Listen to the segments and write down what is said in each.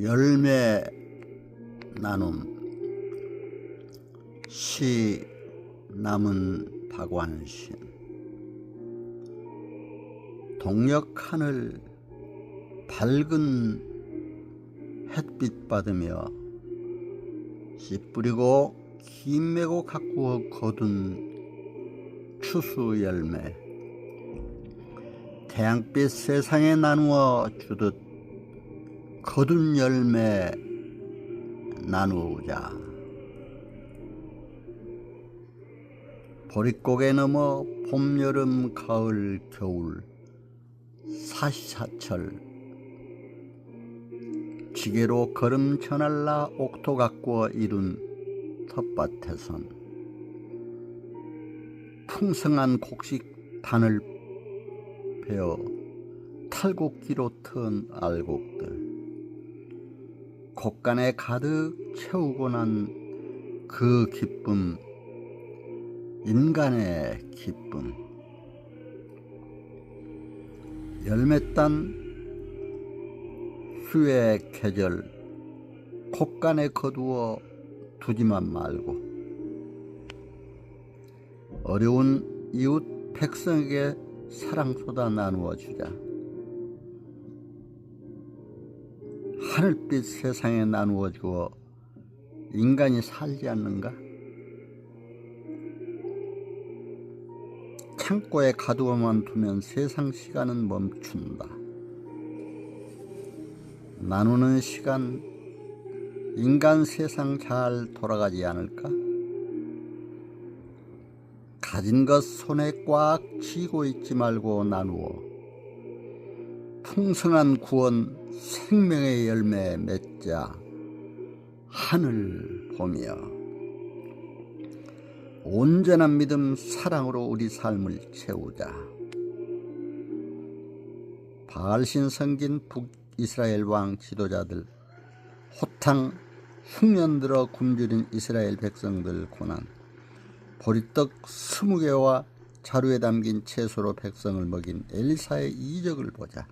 열매 나눔 시 남은 박완신 동력 하늘 밝은 햇빛 받으며 씨 뿌리고 김매고 가꾸어 거둔 추수 열매 태양빛 세상에 나누어 주듯 거둔 열매 나누자. 보릿고개 넘어 봄, 여름, 가을, 겨울 사시사철. 지게로 걸음 전할라 옥토 가꾸어 이룬 텃밭에선 풍성한 곡식 단을 베어 탈곡기로 튼 알곡들 곡간에 가득 채우고 난 그 기쁨 인간의 기쁨. 열매 딴 수의 계절 곡간에 거두어 두지만 말고 어려운 이웃 백성에게 사랑 쏟아 나누어 주자 하늘빛 세상에 나누어 주어 인간이 살지 않는가? 창고에 가두어만 두면 세상 시간은 멈춘다. 나누는 시간, 인간 세상 잘 돌아가지 않을까? 가진 것 손에 꽉 쥐고 있지 말고 나누어 풍성한 구원 생명의 열매 맺자 하늘 보며. 온전한 믿음 사랑으로 우리 삶을 채우자. 바알신 성긴 북이스라엘 왕 지도자들 호탕 흉년 들어 굶주린 이스라엘 백성들 고난 보리떡 스무 개와 자루에 담긴 채소로 백성을 먹인 엘리사의 이적을 보자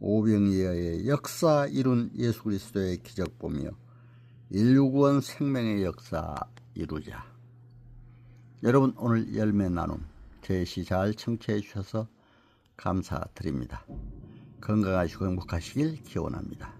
오병이어의 역사 이룬 예수 그리스도의 기적 보며 인류 구원 생명의 역사 이루자. 여러분 오늘 열매 나눔 제시 잘 청취해 주셔서 감사드립니다. 건강하시고 행복하시길 기원합니다.